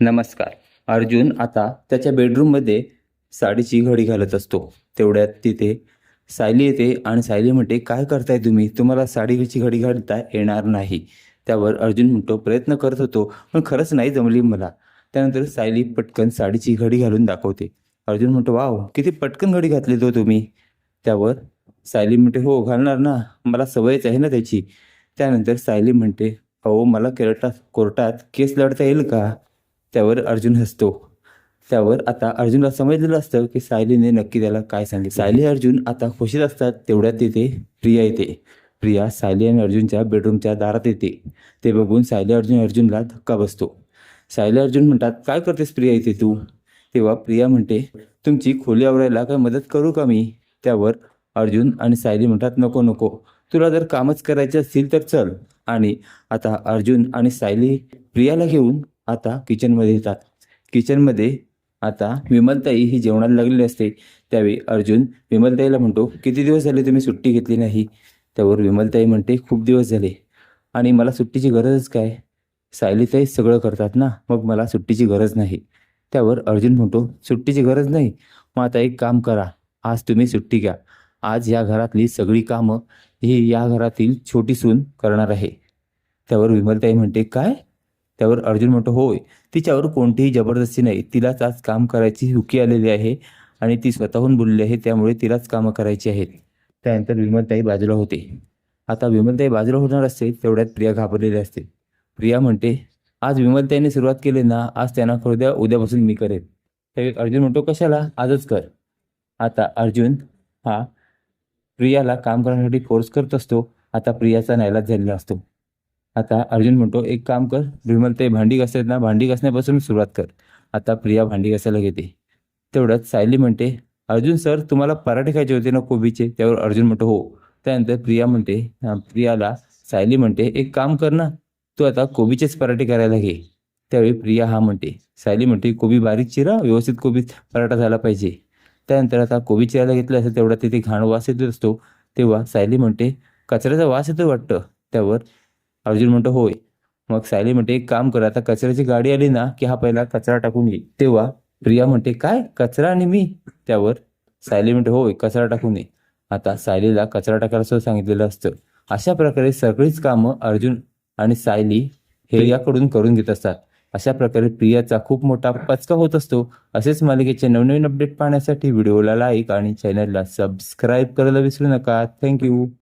नमस्कार. अर्जुन आता त्याच्या बेडरूममध्ये साडीची घडी घालत असतो. तेवढ्यात तिथे सायली येते आणि सायली म्हणते काय करताय तुम्ही? तुम्हाला साडीची घडी घालता येणार नाही. त्यावर अर्जुन म्हणतो प्रयत्न करत होतो पण खरंच नाही जमली मला. त्यानंतर सायली पटकन साडीची घडी घालून दाखवते. अर्जुन म्हणतो वाव किती पटकन घडी घातली तो तुम्ही. त्यावर सायली म्हणते हो घालणार ना. मला सवयच आहे ना त्याची. त्यानंतर सायली म्हणते अहो मला केरटात कोर्टात केस लढता येईल का? त्यावर अर्जुन हसतो. त्यावर आता अर्जुनला समजलेलं असतं की सायलीने नक्की त्याला काय सांगितलं. सायली अर्जुन आता खुशीत असतात तेवढ्यात तिथे प्रिया येते. प्रिया सायली आणि अर्जुनच्या बेडरूमच्या दारात येते. ते बघून सायली अर्जुन अर्जुनला धक्का बसतो. सायली अर्जुन म्हणतात काय करतेस प्रिया इथे तू? तेव्हा प्रिया म्हणते तुमची खोली आवरायला काय मदत करू का मी? त्यावर अर्जुन आणि सायली म्हणतात नको नको. तुला जर कामच करायचे असतील तर चल. आणि आता अर्जुन आणि सायली प्रियाला घेऊन आता किचनमध्ये येतात. किचनमध्ये आता विमलताई ही जेवणाला लागलेली असते. त्यावेळी अर्जुन विमलताईला म्हणतो किती दिवस झाले तुम्ही सुट्टी घेतली नाही? त्यावर विमलताई म्हणते खूप दिवस झाले. आणि मला सुट्टीची गरजच काय? सायलीताई सगळं करतात ना मग मला सुट्टीची गरज नाही. त्यावर अर्जुन म्हणतो सुट्टीची गरज नाही. मग आता एक काम करा. आज तुम्ही सुट्टी घ्या. आज या घरातली सगळी कामं ही या घरातील छोटी सून करणार आहे. त्यावर विमलताई म्हणते काय? त्यावर अर्जुन म्हणतो होय तिच्यावर कोणतीही जबरदस्ती नाही. तिलाच आज काम करायची हुकी आलेली आहे आणि ती स्वतःहून बोलली आहे त्यामुळे तिलाच कामं करायची आहेत. त्यानंतर विमलताई बाजूला होते. आता विमलताई बाजूला होणार असते तेवढ्यात प्रिया घाबरलेली असते. प्रिया म्हणते आज विमलताईने सुरुवात केली ना आज त्यांना करू द्या उद्यापासून मी करेन. त्यावेळी अर्जुन म्हणतो कशाला? आजच कर. आता अर्जुन हा प्रियाला काम करण्यासाठी फोर्स करत असतो. आता प्रियाचा नायलाज झालेला असतो. आता अर्जुन म्हणतो एक काम कर विमलताई भांडी घासतात ना भांडी घासण्यापासून सुरुवात कर. आता प्रिया भांडी घासायला घेते. तेवढ्यात सायली म्हणते अर्जुन सर तुम्हाला पराठे खायचे होते ना कोबीचे? त्यावर अर्जुन म्हणतो हो. त्यानंतर प्रिया म्हणते प्रियाला सायली म्हणते एक काम कर ना तू आता कोबीचेच पराठे करायला घे. त्यावेळी प्रिया हा म्हणते सायली म्हणते कोबी बारीक चिरा व्यवस्थित कोबी पराठा झाला पाहिजे. त्यानंतर आता कोबी चिरायला घेतलं असेल तेवढा तिथे घाण वास येत असतो तेव्हा सायली म्हणते कचऱ्याचा वास येतो वाटतं. त्यावर अर्जुन म्हणतो होय. मग सायली म्हणते एक काम कर आता कचऱ्याची गाडी आली ना की हा पहिला कचरा टाकून ये. तेव्हा प्रिया म्हणते काय? कचरा आणि मी? त्यावर सायली म्हणते होय कचरा टाकून ये. आता सायलीला कचरा टाकायला सुद्धा सांगितलेलं असतं. अशा प्रकारे सगळीच कामं अर्जुन आणि सायली हे याकडून करून घेत असतात. अशा प्रकारे प्रियाचा खूप मोठा पचका होत असतो. असेच मालिकेचे नवनवीन अपडेट पाहण्यासाठी व्हिडिओला लाईक आणि चॅनलला सबस्क्राईब करायला विसरू नका. थँक्यू.